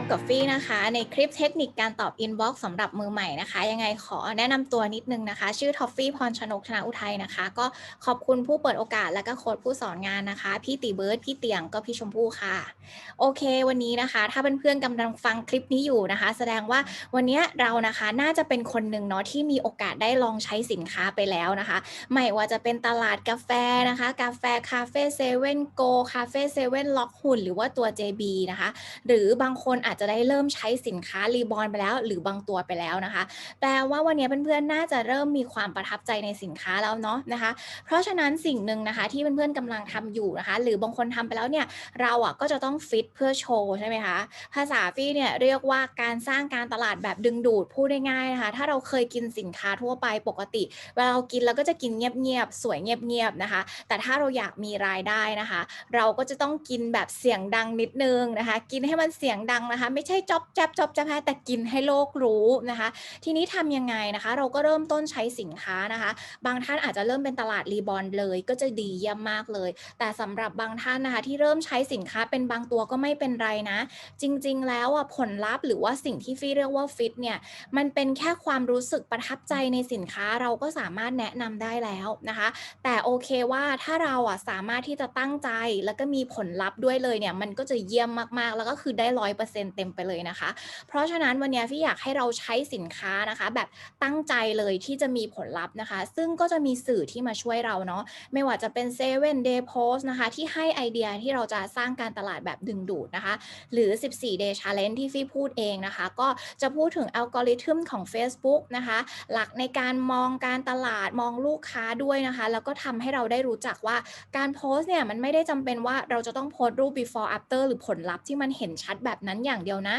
บกับฟี่นะคะ ในคลิปเทคนิคการตอบอินบ็อกซ์สำหรับมือใหม่นะคะ ยังไงขอแนะนำตัวนิดนึงนะคะ ชื่อทอฟฟี่พรชนกธนาอุทัยนะคะ ก็ขอบคุณผู้เปิดโอกาสและก็โค้ดผู้สอนงานนะคะ พี่ตีเบิร์ดพี่เตียงก็พี่ชมพู่ค่ะ โอเค วันนี้นะคะ ถ้าเพื่อนๆกำลังฟังคลิปนี้อยู่นะคะ แสดงว่าวันนี้เรานะคะน่าจะเป็นคนหนึ่งเนาะที่มีโอกาสได้ลองใช้สินค้าไปแล้วนะคะ ไม่ว่าจะเป็นตลาดกาแฟนะคะ กาแฟคาเฟ่เซเว่นโกคาเฟ่เซเว่นล็อกหุ่นหรือว่าตัว JB นะคะ หรือบางคนอาจจะได้เริ่มใช้สินค้ารีบอนไปแล้ว หรือบางตัวไปแล้วนะคะ แปลว่าวันนี้เพื่อนๆน่าจะเริ่มมีความประทับใจในสินค้าแล้วเนาะนะคะ เพราะฉะนั้นสิ่งหนึ่งนะคะ ที่เพื่อนๆกำลังทำอยู่นะคะ หรือบางคนทำไปแล้วเนี่ยเราอะก็จะต้องฟิตเพื่อโชว์ใช่ไหมคะภาษาฟี่เนี่ยเรียกว่าการสร้างการตลาดแบบดึงดูดพูดง่ายๆนะคะถ้าเราเคยกินสินค้าทั่วไปปกติเวลาเรากินเราก็จะกินเงียบๆสวยเงียบๆนะคะ แต่ถ้าเราอยากมีรายได้นะคะ เราก็จะต้องกินแบบเสียงดังนิดนึงนะคะ กินให้มันเสียงดังนะคะไม่ใช่จ๊อบแจ๊บจ๊อบแจ๊บแต่กินให้โลกรู้นะคะ ทีนี้ทำยังไงนะคะ เราก็เริ่มต้นใช้สินค้านะคะ บางท่านอาจจะเริ่มเป็นตลาดรีบอนเลยก็จะดีเยี่ยมมากเลย แต่สำหรับบางท่านนะคะ ที่เริ่มใช้สินค้าเป็นบางตัวก็ไม่เป็นไรนะ จริงๆ แล้วอะผลลัพธ์หรือว่าสิ่งที่ฟี่เรียกว่าฟิตเนี่ยมันเป็นแค่ความรู้สึกประทับใจในสินค้าเราก็สามารถแนะนำได้แล้วนะคะ แต่โอเคว่าถ้าเราอะสามารถที่จะตั้งใจแล้วก็มีผลลัพธ์ด้วยเลยเนี่ยมันก็จะเยี่ยมมากๆ แล้วก็คือได้ร้อยเปอร์เซ็นต์เต็มไปเลยนะคะ เพราะฉะนั้นวันนี้พี่อยากให้เราใช้สินค้านะคะ แบบตั้งใจเลยที่จะมีผลลัพธ์นะคะ ซึ่งก็จะมีสื่อที่มาช่วยเราเนาะไม่ว่าจะเป็น7 day post นะคะที่ให้ไอเดียที่เราจะสร้างการตลาดแบบดึงดูดนะคะ หรือ 14 day challenge ที่ฟี่พูดเองนะคะ ก็จะพูดถึงอัลกอริทึมของ Facebook นะคะ หลักในการมองการตลาดมองลูกค้าด้วยนะคะ แล้วก็ทำให้เราได้รู้จักว่าการโพสต์เนี่ยมันไม่ได้จำเป็นว่าเราจะต้องโพสต์รูป before after หรือผลลัพธ์ที่มันเห็นชัดแบบนั้นอย่างเดียวนะ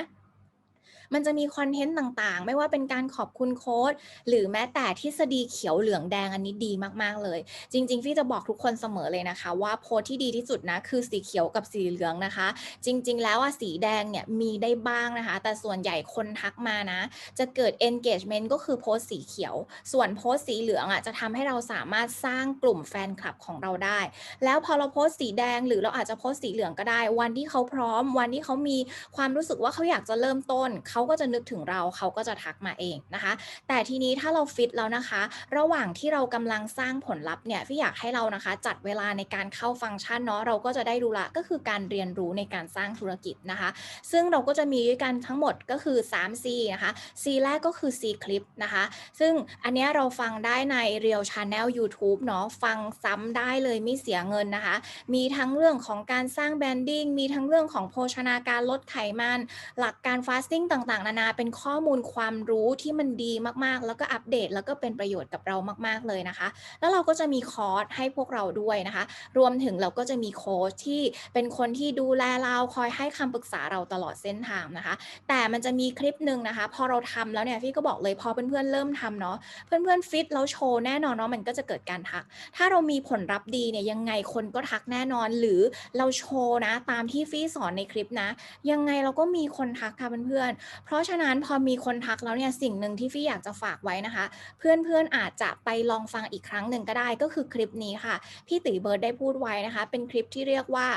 มันจะมีคอนเทนต์ต่างๆ ไม่ว่าเป็นการขอบคุณโค้ดหรือแม้แต่ทฤษฎีเขียวเหลืองแดงอันนี้ดีมากๆเลย จริงๆฟี่จะบอกทุกคนเสมอเลยนะคะ ว่าโพสที่ดีที่สุดนะคือสีเขียวกับสีเหลืองนะคะ จริง ๆ แล้วอะสีแดงเนี่ยมีได้บ้างนะคะ แต่ส่วนใหญ่คนทักมานะ จะเกิด engagement ก็คือโพสสีเขียว ส่วนโพสสีเหลืองอะจะทำให้เราสามารถสร้างกลุ่มแฟนคลับของเราได้ แล้วพอเราโพสสีแดงหรือเราอาจจะโพสสีเหลืองก็ได้ วันที่เขาพร้อม วันที่เขามีความรู้สึกว่าเขาอยากจะเริ่มต้นเขาก็จะนึกถึงเราเขาก็จะทักมาเองนะคะ แต่ทีนี้ถ้าเราฟิตแล้วนะคะ ระหว่างที่เรากำลังสร้างผลลัพธ์เนี่ยพี่อยากให้เรานะคะ จัดเวลาในการเข้าฟังก์ชันเนาะเราก็จะได้รู้ละก็คือการเรียนรู้ในการสร้างธุรกิจนะคะ ซึ่งเราก็จะมีด้วยกันทั้งหมดก็คือ 3 C นะคะ C แรกก็คือ C คลิปนะคะ ซึ่งอันนี้เราฟังได้ใน Real Channel YouTube เนาะฟังซ้ำได้เลยไม่เสียเงินนะคะ มีทั้งเรื่องของการสร้างแบรนดิ้งมีทั้งเรื่องของโภชนาการลดไขมัน หลักการฟาสติ้งต่างๆ นานาเป็นข้อมูลความรู้ที่มันดีมากๆ แล้วก็อัปเดต แล้วก็เป็นประโยชน์กับเรามากๆเลยนะคะ แล้วเราก็จะมีคอร์สให้พวกเราด้วยนะคะ รวมถึงเราก็จะมีโค้ชที่เป็นคนที่ดูแลเราคอยให้คำปรึกษาเราตลอดเส้นทางนะคะ แต่มันจะมีคลิปหนึ่งนะคะ พอเราทำแล้วเนี่ยพี่ก็บอกเลยพอเพื่อนๆเริ่มทำเนาะเพื่อนๆฟิตแล้วโชว์แน่นอนเนาะมันก็จะเกิดการทัก ถ้าเรามีผลลัพธ์ดีเนี่ยยังไงคนก็ทักแน่นอน หรือเราโชว์นะตามที่ฟี่สอนในคลิปนะ ยังไงเราก็มีคนทักค่ะเพื่อนๆเพราะฉะนั้นพอมีคนทักแล้วเนี่ยสิ่งหนึ่งที่ฟี่อยากจะฝากไว้นะคะ เพื่อนๆอาจจะไปลองฟังอีกครั้งหนึ่งก็ได้ก็คือคลิปนี้ค่ะ พี่ตีเบิร์ดได้พูดไว้นะคะ เป็นคลิปที่เรียกว่า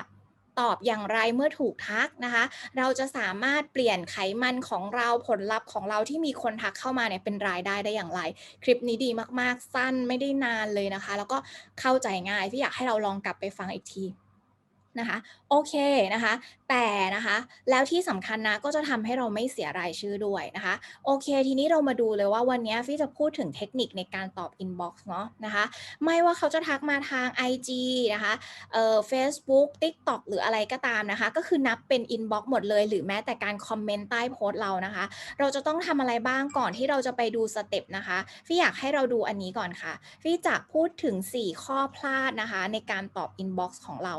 ตอบอย่างไรเมื่อถูกทักนะคะ เราจะสามารถเปลี่ยนไขมันของเราผลลัพธ์ของเราที่มีคนทักเข้ามาเนี่ยเป็นรายได้ได้อย่างไร คลิปนี้ดีมากๆ สั้นไม่ได้นานเลยนะคะ แล้วก็เข้าใจง่ายที่อยากให้เราลองกลับไปฟังอีกที นะคะโอเคนะคะแต่นะคะแล้วที่สำคัญนะก็จะทำให้เราไม่เสียรายชื่อด้วยนะคะโอเค ทีนี้เรามาดูเลยว่าวันนี้ฟี่จะพูดถึงเทคนิคในการตอบ inbox เนาะนะคะไม่ว่าเขาจะทักมาทาง IG นะคะเอ่อ Facebook TikTok หรืออะไรก็ตามนะคะ ก็คือนับเป็น inbox หมดเลย หรือแม้แต่การคอมเมนต์ใต้โพสต์เรานะคะ เราจะต้องทำอะไรบ้างก่อนที่เราจะไปดูสเต็ปนะคะฟี่อยากให้เราดูอันนี้ก่อนค่ะฟี่จะพูดถึง 4 ข้อพลาดนะคะในการตอบ inbox ของเรา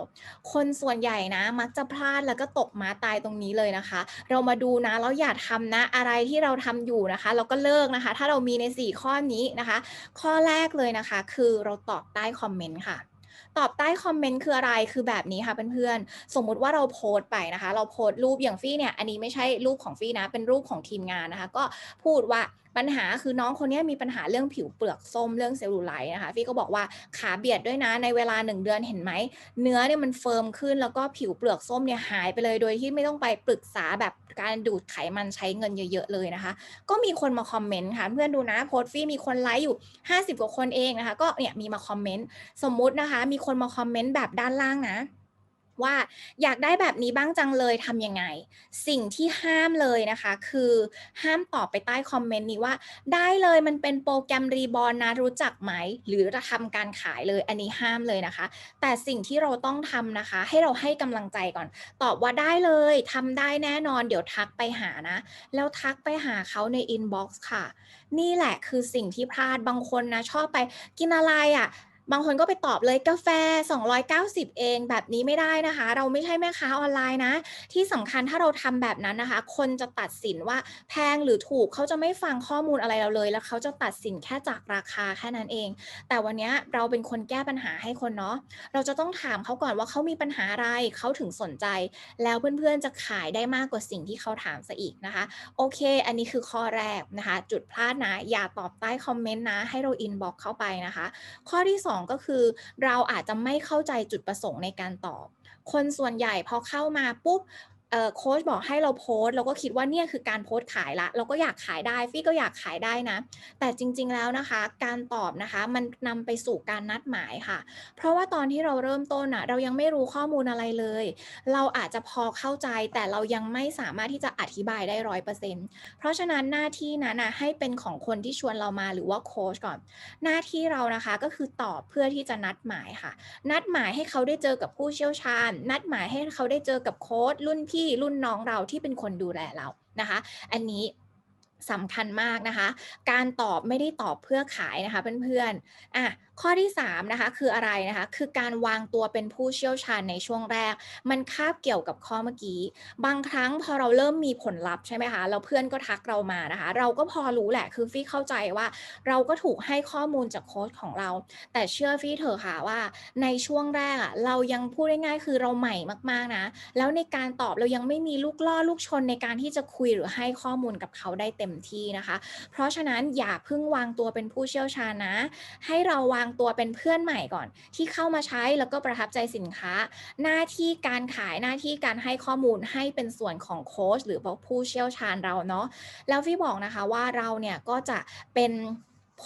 คนนส่วนใหญ่นะ มักจะพลาดแล้วก็ตกมาตายตรงนี้เลยนะคะ เรามาดูนะแล้วอย่าทำนะอะไรที่เราทำอยู่นะคะ เราก็เลิกนะคะ ถ้าเรามีใน 4 ข้อนี้นะคะ ข้อแรกเลยนะคะ คือเราตอบใต้คอมเมนต์ค่ะตอบใต้คอมเมนต์คืออะไร คือแบบนี้ค่ะเพื่อนๆ สมมุติว่าเราโพสต์ไปนะคะ เราโพสต์รูปอย่างฟี่เนี่ย อันนี้ไม่ใช่รูปของฟี่นะ เป็นรูปของทีมงานนะคะ ก็พูดว่า ปัญหาคือน้องคนนี้มีปัญหาเรื่องผิวเปลือกส้มเรื่องเซลลูไลท์นะคะฟี่ก็บอกว่าขาเบียดด้วยนะในเวลา 1 เดือนเห็นไหม เนื้อเนี่ยมันเฟิร์มขึ้นแล้วก็ผิวเปลือกส้มเนี่ยหายไปเลยโดยที่ไม่ต้องไปปรึกษาแบบการดูดไขมันใช้เงินเยอะๆเลยนะคะ ก็มีคนมาคอมเมนต์ค่ะเพื่อนดูนะโพสต์ฟี่มีคนไลค์อยู่ 50 กว่าคนเองนะคะ ก็เนี่ยมีมาคอมเมนต์สมมุตินะคะ มีคนมาคอมเมนต์แบบด้านล่างนะ ว่าอยากได้แบบนี้บ้างจังเลยทำยังไง สิ่งที่ห้ามเลยนะคะ คือห้ามตอบไปใต้คอมเมนต์นี้ว่า ได้เลยมันเป็นโปรแกรมรีบอร์นะรู้จักไหม หรือจะทำการขายเลยอันนี้ห้ามเลยนะคะ แต่สิ่งที่เราต้องทำนะคะ ให้เราให้กำลังใจก่อน ตอบว่าได้เลยทำได้แน่นอนเดี๋ยวทักไปหานะ แล้วทักไปหาเขาในอินบ็อกซ์ค่ะ นี่แหละคือสิ่งที่พลาดบางคนนะชอบไปกินอะไรอะ่ะ บางคนก็ไปตอบเลยกาแฟ 290 เองแบบนี้ไม่ได้นะคะ เราไม่ใช่แม่ค้าออนไลน์นะ ที่สำคัญถ้าเราทำแบบนั้นนะคะ คนจะตัดสินว่าแพงหรือถูกเขาจะไม่ฟังข้อมูลอะไรเราเลย แล้วเขาจะตัดสินแค่จากราคาแค่นั้นเอง แต่วันนี้เราเป็นคนแก้ปัญหาให้คนเนาะเราจะต้องถามเขาก่อนว่าเขามีปัญหาอะไรเขาถึงสนใจ แล้วเพื่อนๆจะขายได้มากกว่าสิ่งที่เขาถามซะอีกนะคะ โอเค อันนี้คือข้อแรกนะคะ จุดพลาดนะอย่าตอบใต้คอมเมนต์นะให้เราอินบ็อกเข้าไปนะคะ ข้อที่ 2ก็คือ เราอาจจะไม่เข้าใจจุดประสงค์ในการตอบ คนส่วนใหญ่พอเข้ามาปุ๊บ โค้ชบอกให้เราโพสเราก็คิดว่าเนี่ยคือการโพสขายละ เราก็อยากขายได้ฟี่ก็อยากขายได้นะ แต่จริง ๆแล้วนะคะ การตอบนะคะมันนำไปสู่การนัดหมายค่ะ เพราะว่าตอนที่เราเริ่มต้นอะเรายังไม่รู้ข้อมูลอะไรเลย เราอาจจะพอเข้าใจแต่เรายังไม่สามารถที่จะอธิบายได้ร้อยเปอร์เซ็นต์เพราะฉะนั้นหน้าที่นั้นนะให้เป็นของคนที่ชวนเรามาหรือว่าโค้ชก่อน หน้าที่เรานะคะก็คือตอบเพื่อที่จะนัดหมายค่ะ นัดหมายให้เขาได้เจอกับผู้เชี่ยวชาญ นัดหมายให้เขาได้เจอกับโค้ชรุ่นพี่รุ่นน้องเราที่เป็นคนดูแลเรานะคะ อันนี้สำคัญมากนะคะ การตอบไม่ได้ตอบเพื่อขายนะคะเพื่อนๆอะ ข้อที่3นะคะคืออะไรนะคะคือการวางตัวเป็นผู้เชี่ยวชาญในช่วงแรก มันคาบเกี่ยวกับข้อเมื่อกี้ บางครั้งพอเราเริ่มมีผลลัพธ์ใช่ไหมคะแล้วเพื่อนก็ทักเรามานะคะ เราก็พอรู้แหละคือฟี่เข้าใจว่า เราก็ถูกให้ข้อมูลจากโค้ชของเรา แต่เชื่อฟี่เถอะค่ะว่า ในช่วงแรกอะเรายังพูดง่ายๆคือเราใหม่มากๆนะแล้วในการตอบเรายังไม่มีลูกล่อลูกชนในการที่จะคุยหรือให้ข้อมูลกับเขาได้เต็มที่นะคะ เพราะฉะนั้นอย่าเพิ่งวางตัวเป็นผู้เชี่ยวชาญนะ ให้เราวางตัวเป็นเพื่อนใหม่ก่อน ที่เข้ามาใช้แล้วก็ประทับใจสินค้า หน้าที่การขายหน้าที่การให้ข้อมูลให้เป็นส่วนของโค้ชหรือผู้เชี่ยวชาญเราเนาะแล้วพี่บอกนะคะว่าเราเนี่ยก็จะเป็น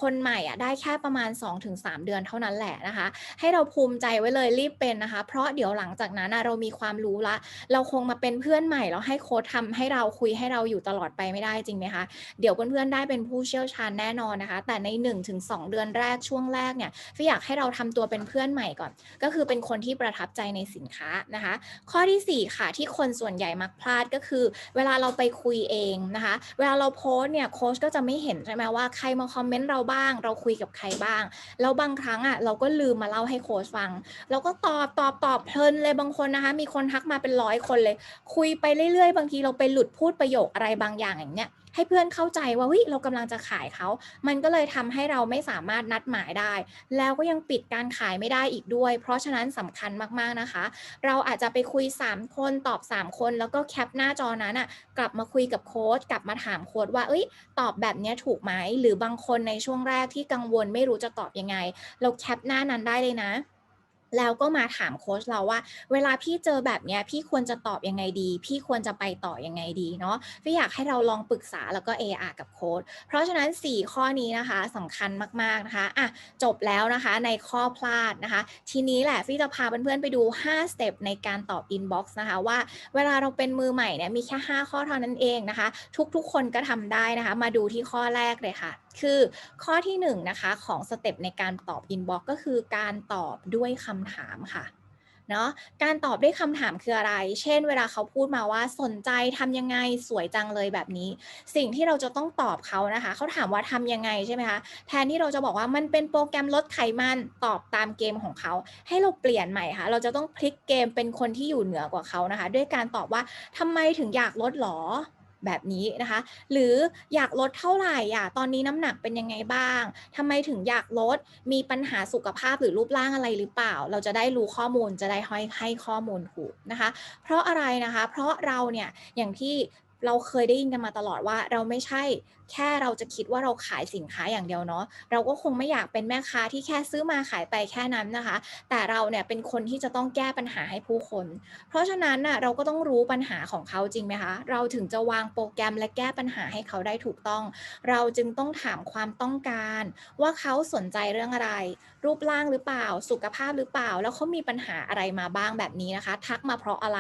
คนใหม่อะได้แค่ประมาณ 2-3 เดือนเท่านั้นแหละนะคะ ให้เราภูมิใจไว้เลยรีบเป็นนะคะ เพราะเดี๋ยวหลังจากนั้นเรามีความรู้ละ เราคงมาเป็นเพื่อนใหม่แล้วให้โค้ชทำให้เราคุยให้เราอยู่ตลอดไปไม่ได้จริงไหมคะเดี๋ยวเพื่อนๆได้เป็นผู้เชี่ยวชาญแน่นอนนะคะ แต่ใน 1-2 เดือนแรกช่วงแรกเนี่ยพี่อยากให้เราทำตัวเป็นเพื่อนใหม่ก่อน ก็คือเป็นคนที่ประทับใจในสินค้านะคะ ข้อที่ 4 ค่ะ ที่คนส่วนใหญ่มักพลาดก็คือ เวลาเราไปคุยเองนะคะ เวลาเราโพสเนี่ยโค้ชก็จะไม่เห็นใช่ไหมว่าใครมาคอมเมนต์เราบ้าง เราคุยกับใครบ้าง แล้วบางครั้งอะเราก็ลืมมาเล่าให้โค้ชฟัง เราก็ตอบตอบตอบเพลินเลยบางคนนะคะ มีคนทักมาเป็นร้อยคนเลย คุยไปเรื่อยๆ บางทีเราไปหลุดพูดประโยคอะไรบางอย่างอย่างเนี้ยให้เพื่อนเข้าใจว่าเฮ้ยเรากำลังจะขายเขา มันก็เลยทำให้เราไม่สามารถนัดหมายได้ แล้วก็ยังปิดการขายไม่ได้อีกด้วย เพราะฉะนั้นสำคัญมากๆนะคะ เราอาจจะไปคุย 3 คนตอบ 3 คน แล้วก็แคปหน้าจอนั้นอะกลับมาคุยกับโค้ชกลับมาถามโค้ชว่า เอ้ย ตอบแบบเนี้ยถูกไหม หรือบางคนในช่วงแรกที่กังวลไม่รู้จะตอบยังไง เราแคปหน้านั้นได้เลยนะ แล้วก็มาถามโค้ชเราว่า เวลาพี่เจอแบบเนี้ยพี่ควรจะตอบยังไงดี พี่ควรจะไปต่อยังไงดีเนาะพี่อยากให้เราลองปรึกษาแล้วก็ AR กับโค้ชเพราะฉะนั้น 4 ข้อนี้นะคะสำคัญมากๆนะคะอะจบแล้วนะคะในข้อพลาดนะคะ ทีนี้แหละพี่จะพาเพื่อนๆไปดู 5 สเต็ปในการตอบ inbox นะคะว่าเวลาเราเป็นมือใหม่เนี่ยมีแค่ 5 ข้อเท่านั้นเองนะคะ ทุกๆ คนก็ทำได้นะคะ มาดูที่ข้อแรกเลยค่ะ คือข้อที่1นงนะคะของสเต็ปในการตอบ inbox ก็คือการตอบด้วยคำถามค่ะเนาะการตอบด้วยคำถามคืออะไร เช่น เวลาเขาพูดมาว่าสนใจทำยังไงสวยจังเลยแบบนี้ สิ่งที่เราจะต้องตอบเขานะคะ เขาถามว่าทำยังไงใช่ไหมคะแทนที่เราจะบอกว่ามันเป็นโปรแกรมลดไขมันตอบตามเกมของเขา ให้เราเปลี่ยนใหม่ค่ะ เราจะต้องพลิกเกมเป็นคนที่อยู่เหนือกว่าเขานะคะ ด้วยการตอบว่าทำไมถึงอยากลดหรอ แบบนี้นะคะ หรืออยากลดเท่าไหร่อะตอนนี้น้ำหนักเป็นยังไงบ้างทำไมถึงอยากลดมีปัญหาสุขภาพหรือรูปร่างอะไรหรือเปล่า เราจะได้รู้ข้อมูลจะได้ให้ให้ข้อมูลถูกนะคะ เพราะอะไรนะคะ เพราะเราเนี่ยอย่างที่เราเคยได้ยินกันมาตลอดว่าเราไม่ใช่แค่เราจะคิดว่าเราขายสินค้าอย่างเดียวเนาะเราก็คงไม่อยากเป็นแม่ค้าที่แค่ซื้อมาขายไปแค่นั้นนะคะ แต่เราเนี่ยเป็นคนที่จะต้องแก้ปัญหาให้ผู้คน เพราะฉะนั้นน่ะเราก็ต้องรู้ปัญหาของเขาจริงไหมคะ เราถึงจะวางโปรแกรมและแก้ปัญหาให้เขาได้ถูกต้อง เราจึงต้องถามความต้องการ ว่าเขาสนใจเรื่องอะไร รูปร่างหรือเปล่า สุขภาพหรือเปล่า แล้วเขามีปัญหาอะไรมาบ้างแบบนี้นะคะ ทักมาเพราะอะไร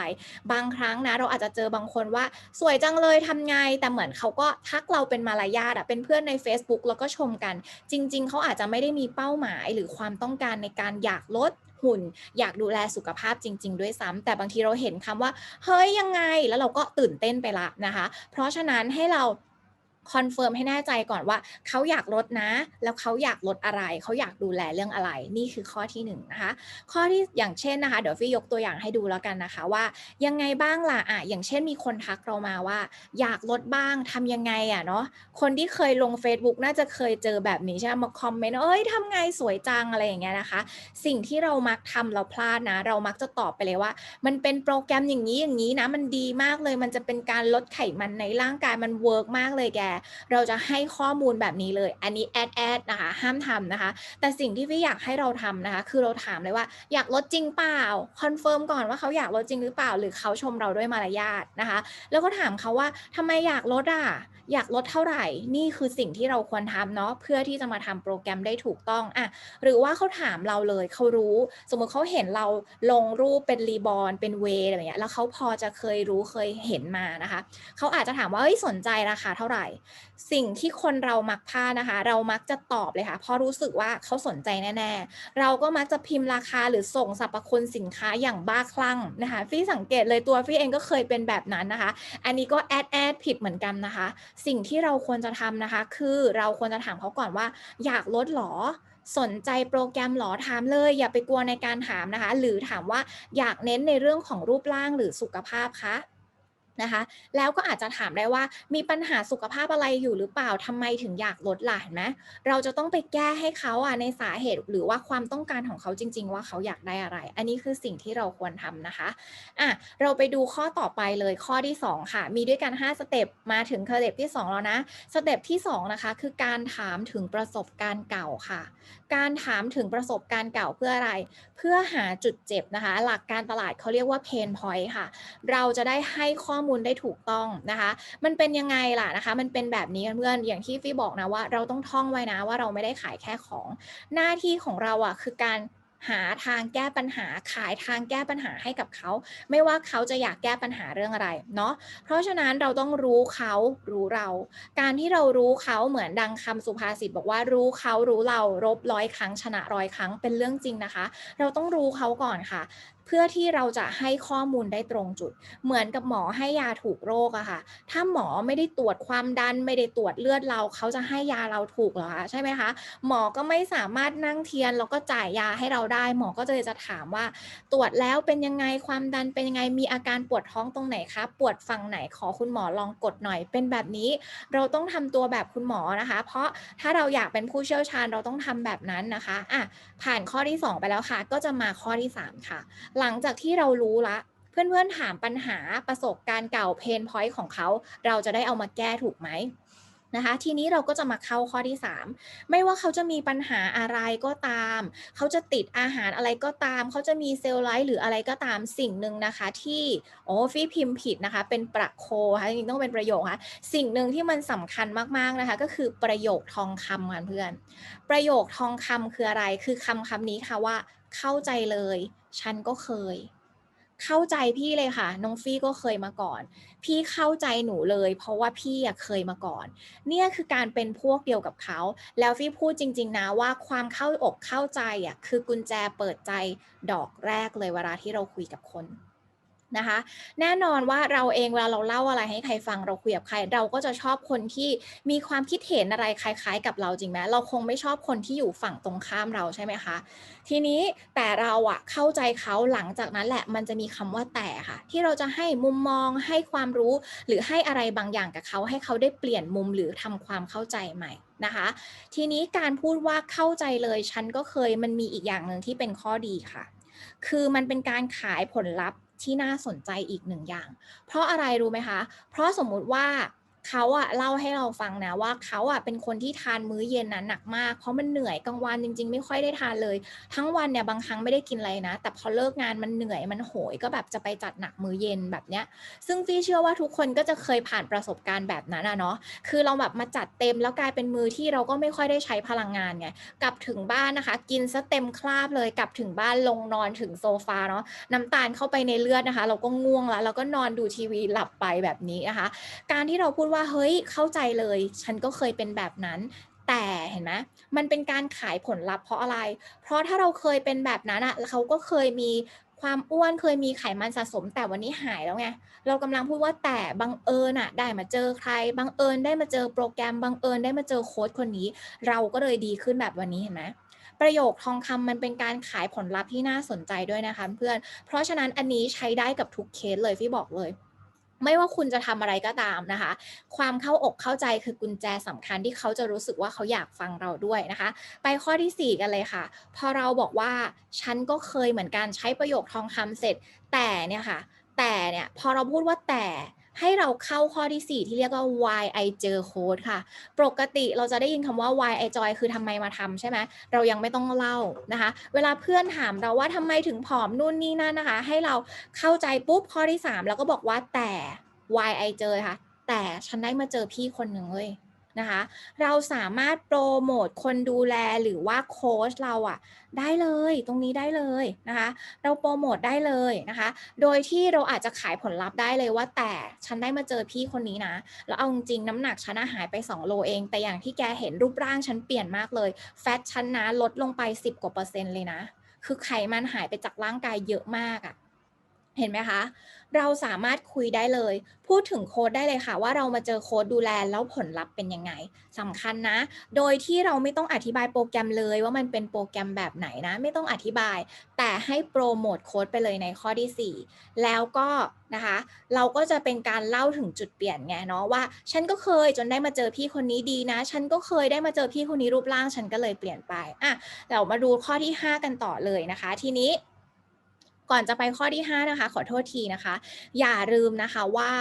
บางครั้งนะเราอาจจะเจอบางคนว่าสวยจังเลยทำไงแต่เหมือนเขาก็ทักเราเป็นมารยาทอะเป็นเพื่อนใน Facebook แล้วก็ชมกัน จริง ๆ เขาอาจจะไม่ได้มีเป้าหมายหรือความต้องการในการอยากลดหุ่น อยากดูแลสุขภาพจริง ๆ ด้วยซ้ำแต่บางทีเราเห็นคำว่า เฮ้ยยังไงแล้วเราก็ตื่นเต้นไปละนะคะ เพราะฉะนั้นให้เรา คอนเฟิร์มให้แน่ใจก่อนว่าเขาอยากลดนะ แล้วเขาอยากลดอะไร เขาอยากดูแลเรื่องอะไร นี่คือข้อที่1นนะคะข้อที่อย่างเช่นนะคะเดี๋ยวฟี่ยกตัวอย่างให้ดูแล้วกันนะคะว่า ยังไงบ้างล่ะอะอย่างเช่นมีคนทักเรามาว่า อยากลดบ้างทำยังไงอะเนาะคนที่เคยลง Facebook น่าจะเคยเจอแบบนี้ใช่ไหมมาคอมเมนต์เอ้ยทำไงสวยจังอะไรอย่างเงี้ยนะคะ สิ่งที่เรามักทำเราพลาดนะ เรามักจะตอบไปเลยว่า มันเป็นโปรแกรมอย่างนี้อย่างนี้นะ มันดีมากเลยมันจะเป็นการลดไขมันในร่างกายมันเวิร์กมากเลยแกเราจะให้ข้อมูลแบบนี้เลย อันนี้แอดแอดนะคะห้ามทำนะคะ แต่สิ่งที่พี่อยากให้เราทำนะคะ คือเราถามเลยว่าอยากลดจริงเปล่าคอนเฟิร์มก่อนว่าเขาอยากลดจริงหรือเปล่า หรือเขาชมเราด้วยมารยาทนะคะ แล้วก็ถามเขาว่าทำไมอยากลดอะ อยากลดเท่าไหร่ นี่คือสิ่งที่เราควรทำเนาะเพื่อที่จะมาทำโปรแกรมได้ถูกต้องอะหรือว่าเขาถามเราเลยเขารู้ สมมติเขาเห็นเราลงรูปเป็นรีบอลเป็นเวยอะไรเงี้ยแล้วเขาพอจะเคยรู้เคยเห็นมานะคะเขาอาจจะถามว่าเอ้ยสนใจราคาเท่าไหร่สิ่งที่คนเรามักพลาดนะคะ เรามักจะตอบเลยค่ะ เพราะรู้สึกว่าเขาสนใจแน่ๆ เราก็มักจะพิมพ์ราคาหรือส่งสรรพคุณสินค้าอย่างบ้าคลั่งนะคะฟี่สังเกตเลยตัวฟี่เองก็เคยเป็นแบบนั้นนะคะ อันนี้ก็แอดแอดผิดเหมือนกันนะคะ สิ่งที่เราควรจะทำนะคะ คือเราควรจะถามเขาก่อนว่า อยากลดหรอสนใจโปรแกรมหรอถามเลย อย่าไปกลัวในการถามนะคะ หรือถามว่าอยากเน้นในเรื่องของรูปร่างหรือสุขภาพคะ นะคะแล้วก็อาจจะถามได้ว่ามีปัญหาสุขภาพอะไรอยู่หรือเปล่าทำไมถึงอยากลดล่ะเห็นไหมเราจะต้องไปแก้ให้เขาอะในสาเหตุหรือว่าความต้องการของเขาจริง ๆ ว่าเขาอยากได้อะไร อันนี้คือสิ่งที่เราควรทำนะคะอะเราไปดูข้อต่อไปเลยข้อที่ 2 ค่ะ มีด้วยกัน 5 สเต็ปมาถึงสเต็ปที่ 2 แล้วนะสเต็ปที่ 2 นะคะ คือการถามถึงประสบการณ์เก่าค่ะ การถามถึงประสบการณ์เก่าเพื่ออะไร เพื่อหาจุดเจ็บนะคะ หลักการตลาดเขาเรียกว่า pain point ค่ะ เราจะได้ให้ข้อมูลได้ถูกต้องนะคะ มันเป็นยังไงล่ะนะคะ มันเป็นแบบนี้เพื่อนอย่างที่ฟี่บอกนะว่าเราต้องท่องไว้นะว่าเราไม่ได้ขายแค่ของ หน้าที่ของเราอะคือการหาทางแก้ปัญหาขายทางแก้ปัญหาให้กับเขา ไม่ว่าเขาจะอยากแก้ปัญหาเรื่องอะไรเนาะเพราะฉะนั้นเราต้องรู้เขารู้เรา การที่เรารู้เขาเหมือนดังคำสุภาษิตบอกว่ารู้เขารู้เรารบร้อยครั้งชนะร้อยครั้งเป็นเรื่องจริงนะคะ เราต้องรู้เขาก่อนค่ะ เพื่อที่เราจะให้ข้อมูลได้ตรงจุด เหมือนกับหมอให้ยาถูกโรคอะค่ะ ถ้าหมอไม่ได้ตรวจความดัน ไม่ได้ตรวจเลือดเรา เขาจะให้ยาเราถูกหรอคะใช่ไหมคะ หมอก็ไม่สามารถนั่งเทียนแล้วก็จ่ายยาให้เราได้ หมอก็จะจะถามว่า ตรวจแล้วเป็นยังไงความดันเป็นยังไงมีอาการปวดท้องตรงไหนคะปวดฝั่งไหนขอคุณหมอลองกดหน่อย เป็นแบบนี้ เราต้องทำตัวแบบคุณหมอนะคะ เพราะถ้าเราอยากเป็นผู้เชี่ยวชาญเราต้องทำแบบนั้นนะคะอะผ่านข้อที่ 2 ไปแล้วค่ะ ก็จะมาข้อที่ 3 ค่ะหลังจากที่เรารู้ละ เพื่อนๆถามปัญหาประสบการณ์เก่าเพนพอยต์ของเขา เราจะได้เอามาแก้ถูกไหมนะคะทีนี้เราก็จะมาเข้าข้อที่ 3 ไม่ว่าเขาจะมีปัญหาอะไรก็ตาม เขาจะติดอาหารอะไรก็ตาม เขาจะมีเซลล์ไลท์หรืออะไรก็ตามสิ่งหนึ่งนะคะ ที่โอ้ฟี่พิมพ์ผิดนะคะ เป็นประโคค่ะจริงต้องเป็นประโยคค่ะสิ่งหนึ่งที่มันสำคัญมากๆนะคะ ก็คือประโยคทองคำค่ะเพื่อน ประโยคทองคำคืออะไร คือคำคำนี้ค่ะว่า เข้าใจเลย ฉันก็เคย เข้าใจพี่เลยค่ะ น้องฟี่ก็เคยมาก่อน พี่เข้าใจหนูเลย เพราะว่าพี่เคยมาก่อน เนี่ยคือการเป็นพวกเดียวกับเขา แล้วฟี่พูดจริง ๆ นะว่าความเข้าอกเข้าใจอะคือกุญแจเปิดใจดอกแรกเลยเวลาที่เราคุยกับคน นะคะแน่นอนว่าเราเองเวลาเราเล่าอะไรให้ใครฟังเราคุยกับใคร เราก็จะชอบคนที่มีความคิดเห็นอะไรคล้ายๆ กับเราจริงไหมเราคงไม่ชอบคนที่อยู่ฝั่งตรงข้ามเราใช่ไหมคะทีนี้แต่เราอะเข้าใจเขาหลังจากนั้นแหละมันจะมีคำว่าแต่ค่ะ ที่เราจะให้มุมมองให้ความรู้ หรือให้อะไรบางอย่างกับเขาให้เขาได้เปลี่ยนมุมหรือทำความเข้าใจใหม่นะคะ ทีนี้การพูดว่าเข้าใจเลยฉันก็เคยมันมีอีกอย่างหนึ่งที่เป็นข้อดีค่ะ คือมันเป็นการขายผลลัพธ์ ที่น่าสนใจอีกหนึ่งอย่าง เพราะอะไรรู้ไหมคะ เพราะสมมุติว่า เขาอะเล่าให้เราฟังนะว่าเขาอะเป็นคนที่ทานมื้อเย็นนั้นหนักมาก เพราะมันเหนื่อยกลางวันจริง ๆ ไม่ค่อยได้ทานเลย ทั้งวันเนี่ยบางครั้งไม่ได้กินอะไรนะ แต่พอเลิกงานมันเหนื่อยมันโหยก็แบบจะไปจัดหนักมื้อเย็นแบบเนี้ย ซึ่งฟี่เชื่อว่าทุกคนก็จะเคยผ่านประสบการณ์แบบนั้นอะเนาะคือเราแบบมาจัดเต็มแล้วกลายเป็นมือที่เราก็ไม่ค่อยได้ใช้พลังงานไงกลับถึงบ้านนะคะ กินซะเต็มคราบเลยกลับถึงบ้านลงนอนถึงโซฟาเนาะน้ำตาลเข้าไปในเลือดนะคะ เราก็ง่วงแล้วเราก็นอนดูทีวีหลับไปแบบนี้นะคะ การที่เราพูดว่าเฮ้ยเข้าใจเลย ฉันก็เคยเป็นแบบนั้น แต่เห็นไหมมันเป็นการขายผลลัพธ์เพราะอะไร เพราะถ้าเราเคยเป็นแบบนั้นอะเขาก็เคยมีความอ้วนเคยมีไขมันสะสมแต่วันนี้หายแล้วไง เรากำลังพูดว่าแต่บังเอิญอะได้มาเจอใครบังเอิญได้มาเจอโปรแกรมบังเอิญได้มาเจอโค้ชคนนี้ เราก็เลยดีขึ้นแบบวันนี้เห็นไหมประโยคทองคำมันเป็นการขายผลลัพธ์ที่น่าสนใจด้วยนะคะเพื่อน เพราะฉะนั้นอันนี้ใช้ได้กับทุกเคสเลยพี่บอกเลย ไม่ว่าคุณจะทำอะไรก็ตามนะคะ ความเข้าอกเข้าใจคือกุญแจสำคัญที่เขาจะรู้สึกว่าเขาอยากฟังเราด้วยนะคะ ไปข้อที่ 4 กันเลยค่ะ พอเราบอกว่าฉันก็เคยเหมือนกันใช้ประโยคทองคำเสร็จ แต่เนี่ยค่ะ แต่เนี่ยพอเราพูดว่าแต่ ให้เราเข้าข้อที่ 4 ที่เรียกว่า why I เจอโค้ดค่ะ ปกติเราจะได้ยินคำว่า why I joy คือทำไมมาทำใช่ไหม เรายังไม่ต้องเล่านะคะ เวลาเพื่อนถามเราว่าทำไมถึงผอมนู่นนี่นั่นนะคะ ให้เราเข้าใจปุ๊บข้อที่ 3 แล้วก็บอกว่าแต่ why I เจอค่ะ แต่ฉันได้มาเจอพี่คนหนึ่งเลย นะคะ เราสามารถโปรโมทคนดูแลหรือว่าโค้ชเราอะได้เลยตรงนี้ได้เลยนะคะ เราโปรโมทได้เลยนะคะ โดยที่เราอาจจะขายผลลัพธ์ได้เลยว่าแต่ฉันได้มาเจอพี่คนนี้นะ แล้วเอาจริงน้ำหนักฉันหายไป 2 โลเอง แต่อย่างที่แกเห็นรูปร่างฉันเปลี่ยนมากเลย แฟตฉันนะลดลงไป 10 กว่าเปอร์เซ็นต์เลยนะ คือไขมันหายไปจากร่างกายเยอะมากอะ เห็นไหมคะ เราสามารถคุยได้เลย พูดถึงโค้ดได้เลยค่ะ ว่าเรามาเจอโค้ดดูแลแล้วผลลัพธ์เป็นยังไงสำคัญนะ โดยที่เราไม่ต้องอธิบายโปรแกรมเลยว่ามันเป็นโปรแกรมแบบไหนนะ ไม่ต้องอธิบาย แต่ให้โปรโมทโค้ดไปเลยในข้อที่ 4 แล้วก็นะคะ เราก็จะเป็นการเล่าถึงจุดเปลี่ยนไงเนาะว่า ฉันก็เคยจนได้มาเจอพี่คนนี้ดีนะ ฉันก็เคยได้มาเจอพี่คนนี้รูปร่าง ฉันก็เลยเปลี่ยนไปอะเรามาดูข้อที่ 5 กันต่อเลยนะคะ ทีนี้ ก่อนจะไปข้อที่ 5 นะคะ ขอโทษทีนะคะ อย่าลืมนะคะว่า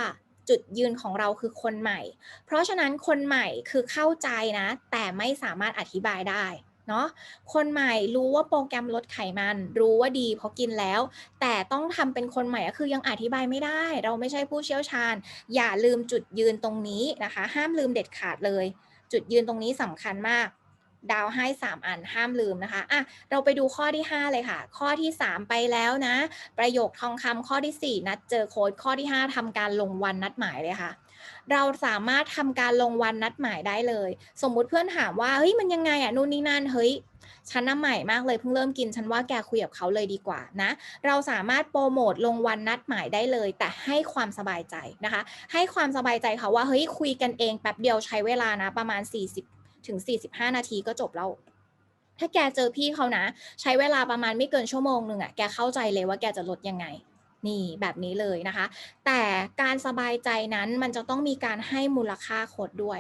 จุดยืนของเราคือคนใหม่ เพราะฉะนั้นคนใหม่คือเข้าใจนะ แต่ไม่สามารถอธิบายได้เนาะคนใหม่รู้ว่าโปรแกรมลดไขมัน รู้ว่าดีเพราะกินแล้ว แต่ต้องทำเป็นคนใหม่ก็คือยังอธิบายไม่ได้ เราไม่ใช่ผู้เชี่ยวชาญ อย่าลืมจุดยืนตรงนี้นะคะ ห้ามลืมเด็ดขาดเลย จุดยืนตรงนี้สำคัญมาก ดาวให้ 3 อันห้ามลืมนะคะอะเราไปดูข้อที่ 5 เลยค่ะ ข้อที่ 3 ไปแล้วนะ ประโยคทองคำข้อที่ 4 นัดเจอโค้ดข้อที่ 5ทำการลงวันนัดหมายเลยค่ะ เราสามารถทำการลงวันนัดหมายได้เลย สมมุติเพื่อนถามว่าเฮ้ยมันยังไงอะนู่นนี่นั่นเฮ้ยฉันน่ะใหม่มากเลยเพิ่งเริ่มกินฉันว่าแกคุยกับเขาเลยดีกว่านะ เราสามารถโปรโมทลงวันนัดหมายได้เลย แต่ให้ความสบายใจนะคะ ให้ความสบายใจค่ะว่าเฮ้ยคุยกันเองแป๊บเดียวใช้เวลานะประมาณ 40 ถึง 45 นาทีก็จบแล้ว ถ้าแกเจอพี่เขานะ ใช้เวลาประมาณไม่เกินชั่วโมงหนึ่งอะแกเข้าใจเลยว่าแกจะลดยังไง นี่แบบนี้เลยนะคะ แต่การสบายใจนั้นมันจะต้องมีการให้มูลค่าโคดด้วย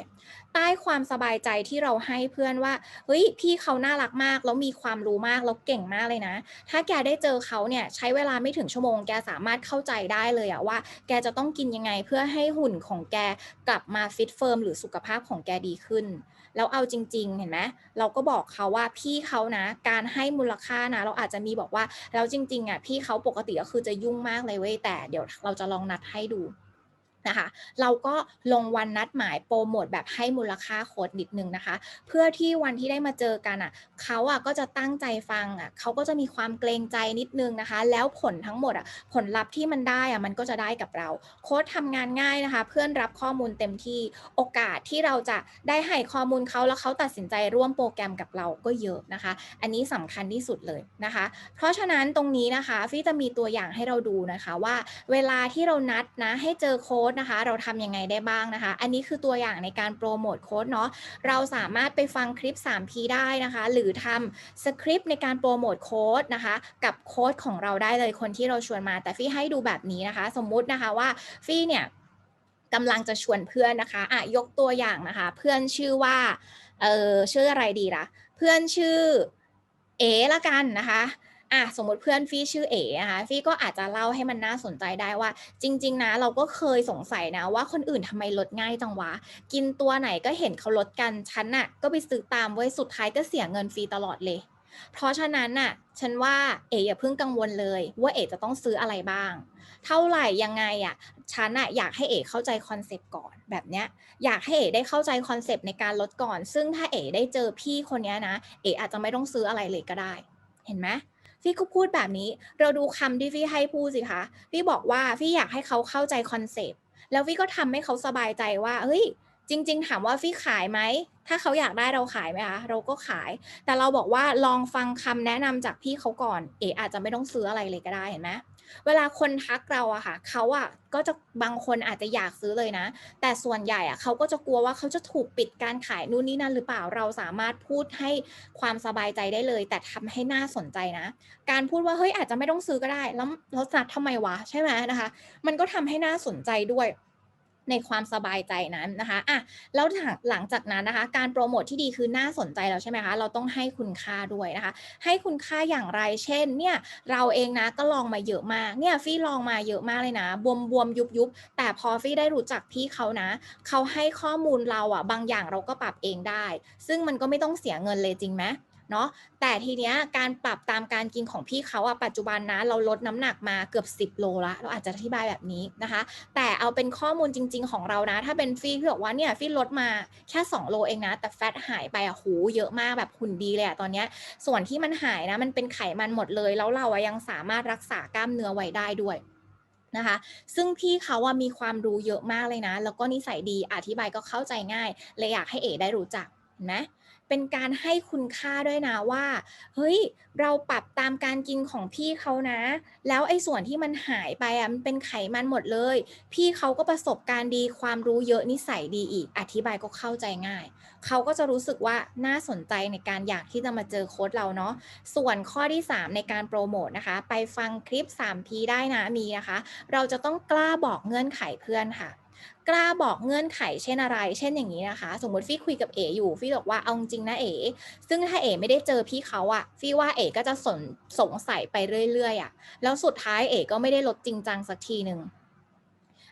ใต้ความสบายใจที่เราให้เพื่อนว่าเฮ้ยพี่เขาน่ารักมากแล้วมีความรู้มากแล้วเก่งมากเลยนะ ถ้าแกได้เจอเขาเนี่ยใช้เวลาไม่ถึงชั่วโมง แกสามารถเข้าใจได้เลยอะว่า แกจะต้องกินยังไงเพื่อให้หุ่นของแกกลับมาฟิตเฟิร์มหรือสุขภาพของแกดีขึ้นแล้วเอาจริง ๆ เห็นไหมเราก็บอกเขาว่าพี่เขานะ การให้มูลค่านะ เราอาจจะมีบอกว่าแล้วจริง ๆอะพี่เขาปกติก็คือจะยุ่งมากเลยเว้ยแต่เดี๋ยวเราจะลองนัดให้ดู นะคะ เราก็ลงวันนัดหมายโปรโมทแบบให้มูลค่าโค้ดนิดนึงนะคะ เพื่อที่วันที่ได้มาเจอกันอะเขาอะก็จะตั้งใจฟังอะเขาก็จะมีความเกรงใจนิดนึงนะคะ แล้วผลทั้งหมดอะผลลัพธ์ที่มันได้อะมันก็จะได้กับเรา โค้ดทำงานง่ายนะคะ เพื่อนรับข้อมูลเต็มที่โอกาสที่เราจะได้ให้ข้อมูลเขาแล้วเขาตัดสินใจร่วมโปรแกรมกับเราก็เยอะนะคะ อันนี้สำคัญที่สุดเลยนะคะ เพราะฉะนั้นตรงนี้นะคะฟี่จะมีตัวอย่างให้เราดูนะคะว่า เวลาที่เรานัดนะให้เจอโค้ดนะคะ เราทำยังไงได้บ้างนะคะ อันนี้คือตัวอย่างในการโปรโมทโค้ดเนาะเราสามารถไปฟังคลิป 3P ได้นะคะ หรือทำสคริปต์ในการโปรโมทโค้ดนะคะ กับโค้ดของเราได้เลยคนที่เราชวนมา แต่ฟี่ให้ดูแบบนี้นะคะ สมมุตินะคะว่าฟี่เนี่ยกำลังจะชวนเพื่อนนะคะอะยกตัวอย่างนะคะ เพื่อนชื่อว่าเออชื่ออะไรดีล่ะ เพื่อนชื่อเอละกันนะคะ อะสมมติเพื่อนฟี่ชื่อเอ๋นะคะฟี่ก็อาจจะเล่าให้มันน่าสนใจได้ว่า จริง ๆ นะ เราก็เคยสงสัยนะ ว่าคนอื่นทำไมลดง่ายจังวะ กินตัวไหนก็เห็นเขาลดกันฉันน่ะ ก็ไปซื้อตามไว้สุดท้ายก็เสียเงินฟรีตลอดเลย เพราะฉะนั้นน่ะ ฉันว่าเอ๋อย่าเพิ่งกังวลเลย ว่าเอ๋จะต้องซื้ออะไรบ้าง เท่าไหร่ยังไงอะฉันอะอยากให้เอ๋เข้าใจคอนเซปต์ก่อนแบบเนี้ยอยากให้เอ๋ได้เข้าใจคอนเซปต์ในการลดก่อน ซึ่งถ้าเอ๋ได้เจอพี่คนนี้นะ เอ๋อาจจะไม่ต้องซื้ออะไรเลยก็ได้ เห็นไหม ฟี่ก็พูดแบบนี้ เราดูคำที่ฟี่ให้พูดสิคะฟี่บอกว่าฟี่อยากให้เขาเข้าใจคอนเซปต์แล้วฟี่ก็ทำให้เขาสบายใจว่าเฮ้ยจริง ๆ ถามว่าฟี่ขายไหม ถ้าเขาอยากได้เราขายไหมคะเราก็ขาย แต่เราบอกว่าลองฟังคำแนะนำจากพี่เขาก่อน เอ๋อาจจะไม่ต้องซื้ออะไรเลยก็ได้เห็นไหม เวลาคนทักเราอะค่ะเขาอะก็จะบางคนอาจจะอยากซื้อเลยนะ แต่ส่วนใหญ่อะเขาก็จะกลัวว่าเขาจะถูกปิดการขายนู่นนี่นั่นหรือเปล่าเราสามารถพูดให้ความสบายใจได้เลย แต่ทำให้น่าสนใจนะ การพูดว่าเฮ้ยอาจจะไม่ต้องซื้อก็ได้ แล้วแล้วนัดทำไมวะใช่ไหมนะคะ มันก็ทำให้น่าสนใจด้วย ในความสบายใจนั้นนะคะอะแล้วหลังจากนั้นนะคะ การโปรโมทที่ดีคือน่าสนใจแล้วใช่ไหมคะ เราต้องให้คุณค่าด้วยนะคะ ให้คุณค่าอย่างไร เช่น เนี่ยเราเองนะก็ลองมาเยอะมาก เนี่ยฟี่ลองมาเยอะมากเลยนะ บวมบวมยุบยุบแต่พอฟี่ได้รู้จักพี่เขานะ เขาให้ข้อมูลเราอะบางอย่างเราก็ปรับเองได้ ซึ่งมันก็ไม่ต้องเสียเงินเลยจริงไหม เนาะแต่ทีเนี้ยการปรับตามการกินของพี่เขาอะปัจจุบันนะเราลดน้ำหนักมาเกือบ 10 โลละเราอาจจะอธิบายแบบนี้นะคะ แต่เอาเป็นข้อมูลจริง ๆ ของเรานะ ถ้าเป็นฟีที่บอกว่าเนี่ยฟีลดมาแค่ 2 โลเองนะ แต่แฟตหายไปอะหูเยอะมากแบบหุ่นดีเลยอะตอนเนี้ยส่วนที่มันหายนะมันเป็นไขมันหมดเลย แล้วเราอะยังสามารถรักษากล้ามเนื้อไว้ได้ด้วยนะคะซึ่งพี่เขาว่ามีความรู้เยอะมากเลยนะ แล้วก็นิสัยดีอธิบายก็เข้าใจง่ายเลยอยากให้เอได้รู้จักนไหม เป็นการให้คุณค่าด้วยนะว่า เฮ้ย เราปรับตามการกินของพี่เขานะ แล้วไอ้ส่วนที่มันหายไปอะมันเป็นไขมันหมดเลย พี่เขาก็ประสบการณ์ดีความรู้เยอะนิสัยดีอีก อธิบายก็เข้าใจง่าย เขาก็จะรู้สึกว่าน่าสนใจในการอยากที่จะมาเจอโค้ดเราเนาะส่วนข้อที่ 3 ในการโปรโมทนะคะ ไปฟังคลิป 3P ได้นะมีนะคะ เราจะต้องกล้าบอกเงื่อนไขเพื่อนค่ะ กล้าบอกเงื่อนไขเช่นอะไร เช่นอย่างนี้นะคะ สมมติฟี่คุยกับเอ๋อยู่ฟี่บอกว่าเอาจริงนะเอ๋ซึ่งถ้าเอ๋ไม่ได้เจอพี่เขาอะฟี่ว่าเอ๋ก็จะสนสงสัยไปเรื่อยๆอะแล้วสุดท้ายเอ๋ก็ไม่ได้ลดจริงจังสักทีหนึ่ง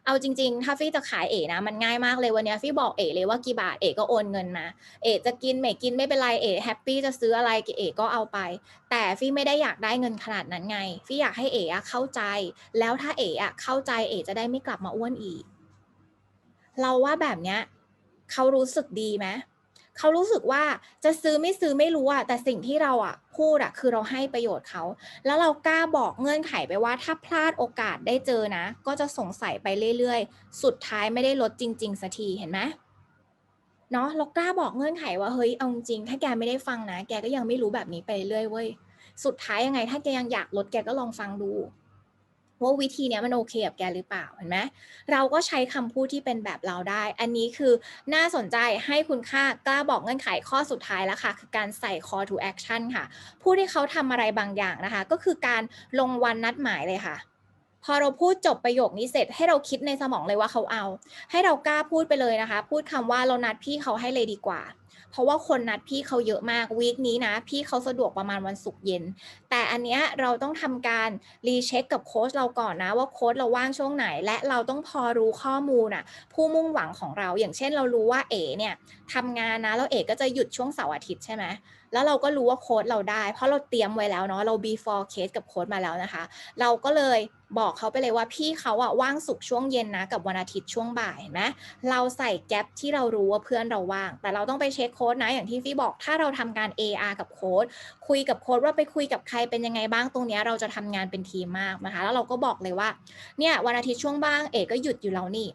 เอาจริงๆ ถ้าฟี่จะขายเอ๋นะ มันง่ายมากเลยวันนี้ฟี่บอกเอ๋เลยว่ากี่บาทเอ๋ก็โอนเงินมาเอ๋จะกินไม่กินไม่เป็นไรเอ๋แฮปปี้จะซื้ออะไรเอ๋ก็เอาไป แต่ฟี่ไม่ได้อยากได้เงินขนาดนั้นไง ฟี่อยากให้เอ๋เข้าใจ แล้วถ้าเอ๋เข้าใจเอ๋จะได้ไม่กลับมาอ้วนอีก เราว่าแบบเนี้ยเขารู้สึกดีไหมเขารู้สึกว่าจะซื้อไม่ซื้อไม่รู้อะแต่สิ่งที่เราอะพูดอะคือเราให้ประโยชน์เขา แล้วเรากล้าบอกเงื่อนไขไปว่าถ้าพลาดโอกาสได้เจอนะ ก็จะสงสัยไปเรื่อยๆ สุดท้ายไม่ได้ลดจริง ๆสักทีเห็นไหมเนาะเรากล้าบอกเงื่อนไขว่าเฮ้ยเอาจริงถ้าแกไม่ได้ฟังนะ แกก็ยังไม่รู้แบบนี้ไปเรื่อยเว้ยสุดท้ายยังไง ถ้าแกยังอยากลดแกก็ลองฟังดู ว่าวิธีนี้มันโอเคกับแกหรือเปล่าเห็นไหมเราก็ใช้คำพูดที่เป็นแบบเราได้ อันนี้คือน่าสนใจให้คุณค่ากล้าบอกเงื่อนไขข้อสุดท้ายแล้วค่ะ คือการใส่ call to action ค่ะพูดให้เขาทำอะไรบางอย่างนะคะ ก็คือการลงวันนัดหมายเลยค่ะพอเราพูดจบประโยคนี้เสร็จให้เราคิดในสมองเลยว่าเขาเอา ให้เรากล้าพูดไปเลยนะคะ พูดคำว่าเรานัดพี่เขาให้เลยดีกว่า เพราะว่าคนนัดพี่เขาเยอะมากวีคนี้นะ พี่เขาสะดวกประมาณวันศุกร์เย็น แต่อันเนี้ยเราต้องทำการรีเช็คกับโค้ชเราก่อนนะว่าโค้ชเราว่างช่วงไหน และเราต้องพอรู้ข้อมูลอะผู้มุ่งหวังของเรา อย่างเช่นเรารู้ว่าเอ๋เนี่ยทำงานนะแล้วเอ๋ก็จะหยุดช่วงเสาร์อาทิตย์ใช่ไหม แล้วเราก็รู้ว่าโค้ดเราได้ เพราะเราเตรียมไว้แล้วเนาะเรา before case กับโค้ดมาแล้วนะคะ เราก็เลยบอกเขาไปเลยว่าพี่เขาอะว่างสุกช่วงเย็นนะกับวันอาทิตย์ช่วงบ่ายเห็นไหมเราใส่แกลบที่เรารู้ว่าเพื่อนเราว่าง แต่เราต้องไปเช็คโค้ดนะอย่างที่ฟี่บอกถ้าเราทำการ AR กับโค้ดคุยกับโค้ดว่าไปคุยกับใครเป็นยังไงบ้างตรงนี้เราจะทำงานเป็นทีมมากนะคะ แล้วเราก็บอกเลยว่าเนี่ยวันอาทิตย์ช่วงบ้างเอกก็หยุดอยู่แล้วนี่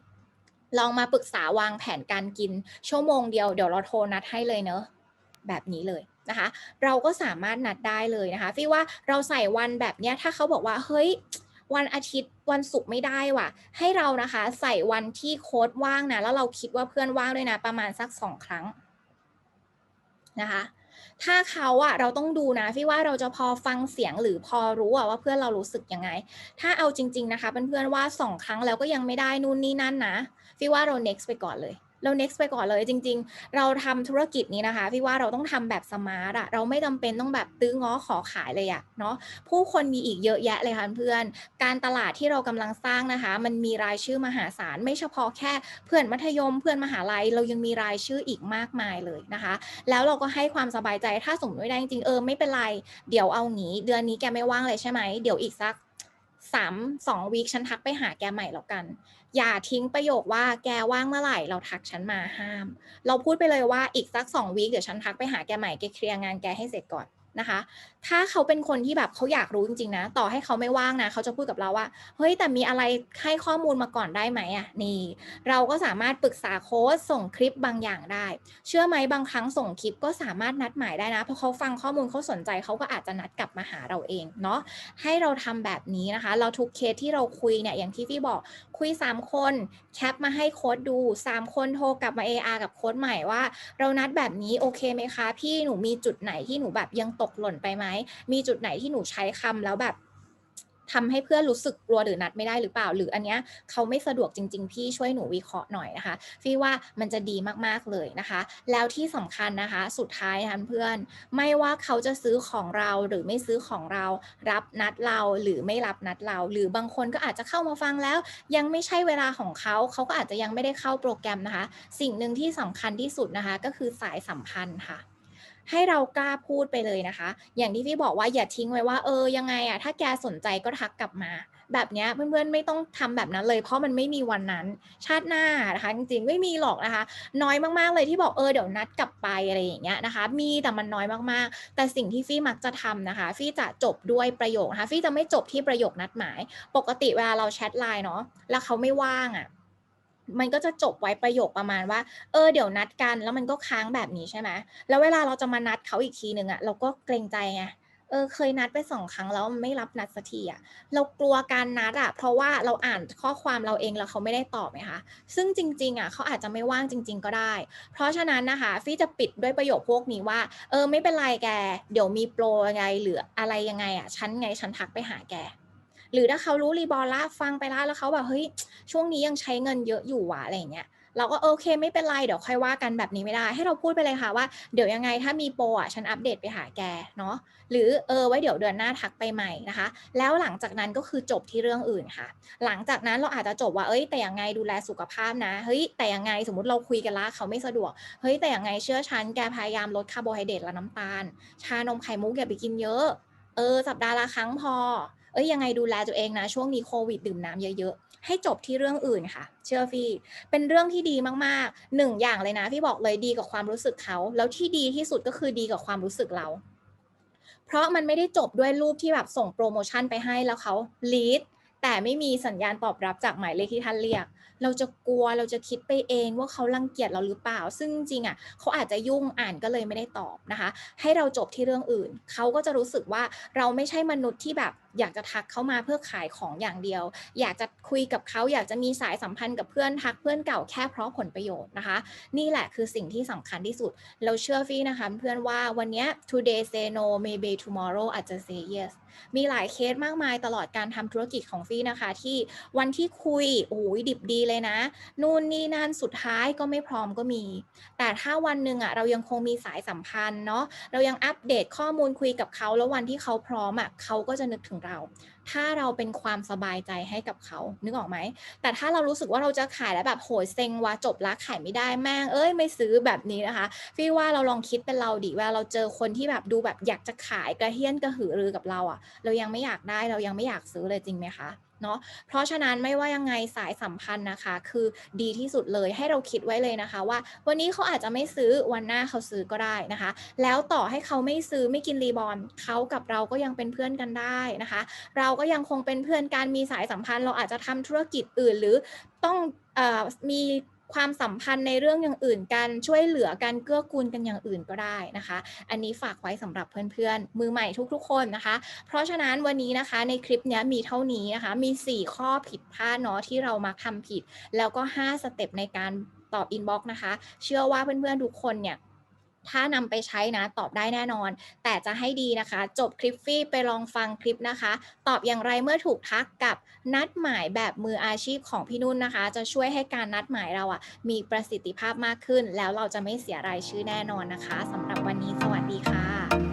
ลองมาปรึกษาวางแผนการกินชั่วโมงเดียวเดี๋ยวเราโทรนัดให้เลยเนอะแบบนี้เลย นะคะ เราก็สามารถนัดได้เลยนะคะฟี่ว่าเราใส่วันแบบเนี้ยถ้าเขาบอกว่าเฮ้ยวันอาทิตย์วันศุกร์ไม่ได้ว่ะ ให้เรานะคะใส่วันที่โค้ดว่างนะแล้วเราคิดว่าเพื่อนว่างด้วยนะประมาณสักสองครั้งนะคะถ้าเขาอะเราต้องดูนะพี่ว่าเราจะพอฟังเสียงหรือพอรู้อะว่าเพื่อนเรารู้สึกยังไง ถ้าเอาจริง ๆนะคะเพื่อนๆว่าสองครั้งแล้วก็ยังไม่ได้นู่นนี่นั่นนะพี่ว่าเรา next ไปก่อนเลย เรา next ไปก่อนเลยจริง ๆ เราทำธุรกิจนี้นะคะพี่ว่าเราต้องทำแบบสมาร์ทอะเราไม่จำเป็นต้องแบบตื้อง้อขอขายเลยอะเนาะผู้คนมีอีกเยอะแยะเลยค่ะเพื่อน การตลาดที่เรากำลังสร้างนะคะ มันมีรายชื่อมหาศาลไม่เฉพาะแค่เพื่อนมัธยมเพื่อนมหาลัย เรายังมีรายชื่ออีกมากมายเลยนะคะ แล้วเราก็ให้ความสบายใจถ้าสมมติไม่ได้จริงเออไม่เป็นไรเดี๋ยวเอางี้ เดือนนี้แกไม่ว่างเลยใช่ไหมเดี๋ยวอีกสักสามสองวีคฉันทักไปหาแกใหม่แล้วกัน อย่าทิ้งประโยคว่าแกว่างเมื่อไหร่เราทักฉันมาห้าม เราพูดไปเลยว่าอีกสักสองวีคเดี๋ยวฉันทักไปหาแกใหม่แกเคลียร์งานแกให้เสร็จก่อนนะคะ ถ้าเขาเป็นคนที่แบบเขาอยากรู้จริงๆนะ ต่อให้เขาไม่ว่างนะ เขาจะพูดกับเราว่า เฮ้ย แต่มีอะไรให้ข้อมูลมาก่อนได้ไหมอะ นี่ เราก็สามารถปรึกษาโค้ชส่งคลิปบางอย่างได้ เชื่อไหมบางครั้งส่งคลิปก็สามารถนัดหมายได้นะ เพราะเขาฟังข้อมูลเขาสนใจเขาก็อาจจะนัดกลับมาหาเราเองเนาะ ให้เราทำแบบนี้นะคะ เราทุกเคสที่เราคุยเนี่ย อย่างที่พี่บอก คุย 3 คนแคปมาให้โค้ดดู 3 คนโทรกลับมา AR กับโค้ดใหม่ว่า เรานัดแบบนี้โอเคไหมคะ พี่หนูมีจุดไหนที่หนูแบบยังตกหล่นไปไหมมีจุดไหนที่หนูใช้คำแล้วแบบ ทำให้เพื่อนรู้สึกกลัวหรือนัดไม่ได้หรือเปล่า หรืออันเนี้ยเขาไม่สะดวกจริง ๆ พี่ช่วยหนูวิเคราะห์หน่อยนะคะพี่ว่ามันจะดีมากๆเลยนะคะ แล้วที่สำคัญนะคะ สุดท้ายนะคะเพื่อนไม่ว่าเขาจะซื้อของเราหรือไม่ซื้อของเรา รับนัดเราหรือไม่รับนัดเรา หรือบางคนก็อาจจะเข้ามาฟังแล้ว ยังไม่ใช่เวลาของเขาเขาก็อาจจะยังไม่ได้เข้าโปรแกรมนะคะ สิ่งหนึ่งที่สำคัญที่สุดนะคะ ก็คือสายสัมพันธ์ค่ะ ให้เรากล้าพูดไปเลยนะคะ อย่างที่พี่บอกว่าอย่าทิ้งไว้ว่าเออยังไงอะถ้าแกสนใจก็ทักกลับมา แบบเนี้ยเพื่อนๆไม่ต้องทำแบบนั้นเลย เพราะมันไม่มีวันนั้นชาติหน้านะคะจริงๆไม่มีหรอกนะคะ น้อยมากๆเลยที่บอกเออเดี๋ยวนัดกลับไปอะไรอย่างเงี้ยนะคะ มีแต่มันน้อยมากๆ แต่สิ่งที่ฟี่มักจะทำนะคะ ฟี่จะจบด้วยประโยคนะคะฟี่จะไม่จบที่ประโยคนัดหมาย ปกติเวลาเราแชทไลน์เนาะแล้วเขาไม่ว่างอะ่ะ มันก็จะจบไว้ประโยคประมาณว่า เออเดี๋ยวนัดกันแล้วมันก็ค้างแบบนี้ใช่ไหมแล้วเวลาเราจะมานัดเขาอีกทีหนึ่งอะเราก็เกรงใจไงเออเคยนัดไปสองครั้งแล้วไม่รับนัดสักทีอะเรากลัวการนัดอะเพราะว่าเราอ่านข้อความเราเองแล้วเขาไม่ได้ตอบไหมคะซึ่งจริงๆอะเขาอาจจะไม่ว่างจริง ๆ ก็ได้ เพราะฉะนั้นนะคะฟี่จะปิดด้วยประโยคพวกนี้ว่า เออไม่เป็นไรแก เดี๋ยวมีโปรยังไงหรืออะไรยังไงอะฉันไงฉันทักไปหาแก หรือถ้าเขารู้รีบอลละฟังไปละแล้วเขาแบบเฮ้ยช่วงนี้ยังใช้เงินเยอะอยู่ว่ะอะไรเงี้ยเราก็โอเคไม่เป็นไรเดี๋ยวค่อยว่ากันแบบนี้ไม่ได้ ให้เราพูดไปเลยค่ะว่าเดี๋ยวยังไงถ้ามีโปรอะฉันอัปเดตไปหาแกเนาะหรือเออไว้เดี๋ยวเดือนหน้าทักไปใหม่นะคะ แล้วหลังจากนั้นก็คือจบที่เรื่องอื่นค่ะ หลังจากนั้นเราอาจจะจบว่าเอ้ย แต่ยังไงดูแลสุขภาพนะเฮ้ยแต่ยังไงสมมติเราคุยกันละเขาไม่สะดวกเฮ้ยแต่ยังไงเชื่อฉันแกพยายามลดคาร์โบไฮเดรตและน้ำตาล ชานมไข่มุกอย่าไปกินเยอะเออสัปดาห์ละครั้งพอเอ้ยยังไงดูแลตัวเองนะ ช่วงนี้โควิดดื่มน้ำเยอะๆ ให้จบที่เรื่องอื่นค่ะ เชื่อฟี่ เป็นเรื่องที่ดีมากๆหนึ่งอย่างเลยนะพี่บอกเลยดีกับความรู้สึกเขา แล้วที่ดีที่สุดก็คือดีกับความรู้สึกเรา เพราะมันไม่ได้จบด้วยรูปที่แบบส่งโปรโมชั่นไปให้แล้วเขาลีดแต่ไม่มีสัญญาณตอบรับจากหมายเลขที่ท่านเรียก เราจะกลัวเราจะคิดไปเองว่าเขารังเกียจเราหรือเปล่า ซึ่งจริงอะเขาอาจจะยุ่งอ่านก็เลยไม่ได้ตอบนะคะ ให้เราจบที่เรื่องอื่น เขาก็จะรู้สึกว่าเราไม่ใช่มนุษย์ที่แบบอยากจะทักเขามาเพื่อขายของอย่างเดียว อยากจะคุยกับเขาอยากจะมีสายสัมพันธ์กับเพื่อนทักเพื่อนเก่าแค่เพราะผลประโยชน์นะคะ นี่แหละคือสิ่งที่สำคัญที่สุด เราเชื่อฟี่นะคะเพื่อนว่าวันนี้ today say no maybe tomorrow อาจจะ say yes มีหลายเคสมากมายตลอดการทำธุรกิจของฟี่นะคะ ที่วันที่คุยโอ้ยดิบดีเลยนะ นู่นนี่นั่นสุดท้ายก็ไม่พร้อมก็มี แต่ถ้าวันหนึ่งอะเรายังคงมีสายสัมพันธ์เนาะเรายังอัปเดตข้อมูลคุยกับเขาแล้ววันที่เขาพร้อมอะเขาก็จะนึกถึงเรา ถ้าเราเป็นความสบายใจให้กับเขา นึกออกไหม แต่ถ้าเรารู้สึกว่าเราจะขายแล้วแบบโหยเซ็งว่าจบละขายไม่ได้แม่งเอ้ยไม่ซื้อแบบนี้นะคะพี่ว่าเราลองคิดเป็นเราดิว่าเราเจอคนที่แบบดูแบบอยากจะขายกระเฮี้ยนกระหือรือกับเราอะ่ะ เรายังไม่อยากได้เรายังไม่อยากซื้อเลยจริงไหมคะ เนาะเพราะฉะนั้นไม่ว่ายังไงสายสัมพันธ์นะคะ คือดีที่สุดเลยให้เราคิดไว้เลยนะคะ ว่า วันนี้เขาอาจจะไม่ซื้อวันหน้าเขาซื้อก็ได้นะคะ แล้วต่อให้เขาไม่ซื้อไม่กินรีบอลเขากับเราก็ยังเป็นเพื่อนกันได้นะคะ เราก็ยังคงเป็นเพื่อนการมีสายสัมพันธ์ เราอาจจะทำธุรกิจอื่นหรือต้องอมี ความสัมพันธ์ในเรื่องอย่างอื่นกันช่วยเหลือกันเกื้อกูลกันอย่างอื่นก็ได้นะคะ อันนี้ฝากไว้สำหรับเพื่อนๆ มือใหม่ทุกๆคนนะคะ เพราะฉะนั้นวันนี้นะคะในคลิปนี้มีเท่านี้นะคะ มี 4 ข้อผิดพลาดเนาะที่เรามาทำผิด แล้วก็ 5 สเต็ปในการตอบอินบ็อกซ์นะคะ เชื่อว่าเพื่อนๆทุกคนเนี่ย ถ้านำไปใช้นะตอบได้แน่นอน แต่จะให้ดีนะคะ จบคลิปฟรีไปลองฟังคลิปนะคะ ตอบอย่างไรเมื่อถูกทักกับนัดหมายแบบมืออาชีพของพี่นุ่นนะคะ จะช่วยให้การนัดหมายเราอะมีประสิทธิภาพมากขึ้น แล้วเราจะไม่เสียรายชื่อแน่นอนนะคะสำหรับวันนี้สวัสดีค่ะ